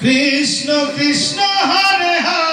Krishna Krishna Hare Hare.